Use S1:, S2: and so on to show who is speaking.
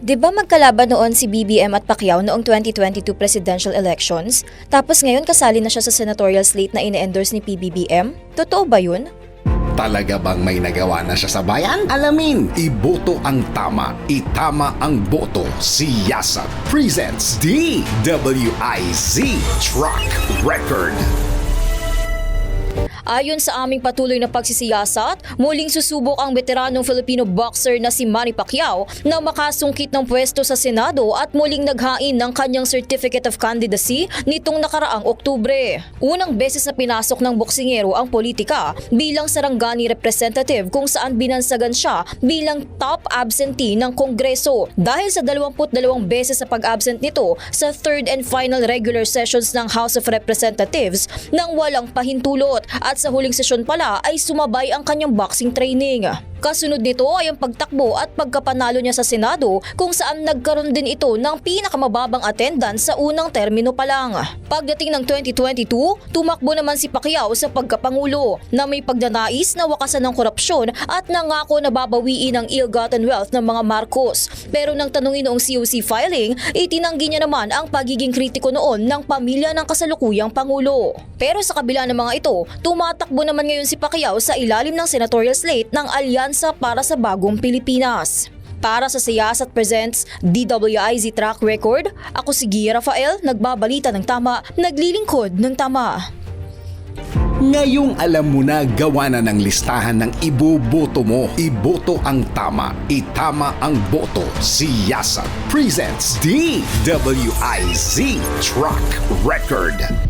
S1: Di ba magkalaban noon si BBM at Pacquiao noong 2022 presidential elections? Tapos ngayon kasali na siya sa senatorial slate na ine-endorse ni PBBM? Totoo ba yun?
S2: Talaga bang may nagawa na siya sa bayan? Alamin, iboto ang tama, itama ang boto. Si Yasa presents DWIZ Truck Record.
S1: Ayon sa aming patuloy na pagsisiyasat, muling susubok ang veteranong Filipino boxer na si Manny Pacquiao na makasungkit ng pwesto sa Senado at muling naghain ng kanyang Certificate of Candidacy nitong nakaraang Oktubre. Unang beses na pinasok ng boksingero ang politika bilang sarangani representative kung saan binansagan siya bilang top absentee ng Kongreso dahil sa 22 beses sa pag-absent nito sa third and final regular sessions ng House of Representatives nang walang pahintulot at sa huling sesyon pala ay sumabay ang kanyang boxing training. Kasunod nito ay ang pagtakbo at pagkapanalo niya sa Senado kung saan nagkaroon din ito ng pinakamababang attendance sa unang termino pa lang. Pagdating ng 2022, tumakbo naman si Pacquiao sa pagkapangulo na may pagdanais na wakasan ng korupsyon at nangako na babawiin ang ill-gotten wealth ng mga Marcos. Pero nang tanungin noong COC filing, itinanggi niya naman ang pagiging kritiko noon ng pamilya ng kasalukuyang Pangulo. Pero sa kabila ng mga ito, tumatakbo naman ngayon si Pacquiao sa ilalim ng senatorial slate ng Alyansa para sa Bagong Pilipinas. Para sa Siyasat Presents DWIZ Track Record, ako si Gia Rafael, nagbabalita ng tama, naglilingkod ng tama.
S2: Ngayong alam mo na gawa na ng listahan ng iboboto mo. Iboto ang tama, itama ang boto. Si Yasa presents DWIZ Truck Record.